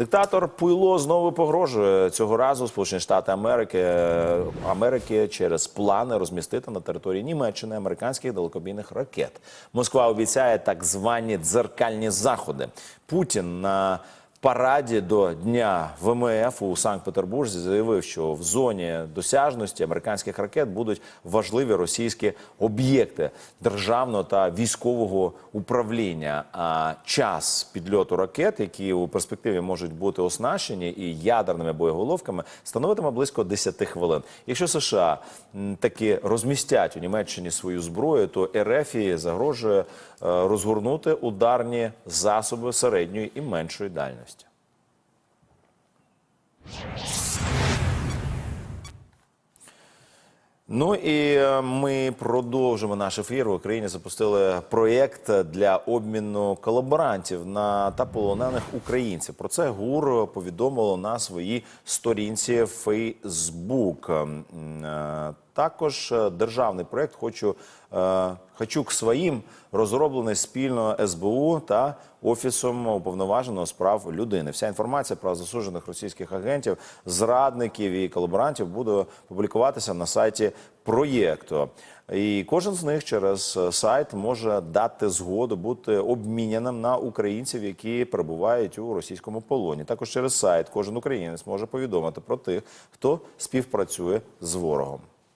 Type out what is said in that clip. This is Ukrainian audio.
Диктатор Пуйло знову погрожує цього разу Сполучені Штати Америки Америки через плани розмістити на території Німеччини американських далекобійних ракет. Москва обіцяє так звані дзеркальні заходи. Путін на параді до дня ВМФ у Санкт-Петербурзі заявив, що в зоні досяжності американських ракет будуть важливі російські об'єкти державного та військового управління. А час підльоту ракет, які у перспективі можуть бути оснащені і ядерними боєголовками, становитиме близько 10 хвилин. Якщо США таки розмістять у Німеччині свою зброю, то РФ загрожує е, розгорнути ударні засоби середньої і меншої дальності. Ну і е, ми продовжимо наш ефір. В Україні запустили проєкт для обміну колаборантів на та полонених українців. Про це ГУР повідомило на своїй сторінці Фейсбук. Також е, державний проєкт хочу, е, хочу к своїм розроблений спільно СБУ та офісом уповноваженого з прав людини. Вся інформація про засуджених російських агентів, зрадників і колаборантів буде публікуватися на сайті проєкту. І кожен з них через е, сайт може дати згоду бути обміняним на українців, які перебувають у російському полоні. Також через сайт кожен українець може повідомити про тих, хто співпрацює з ворогом.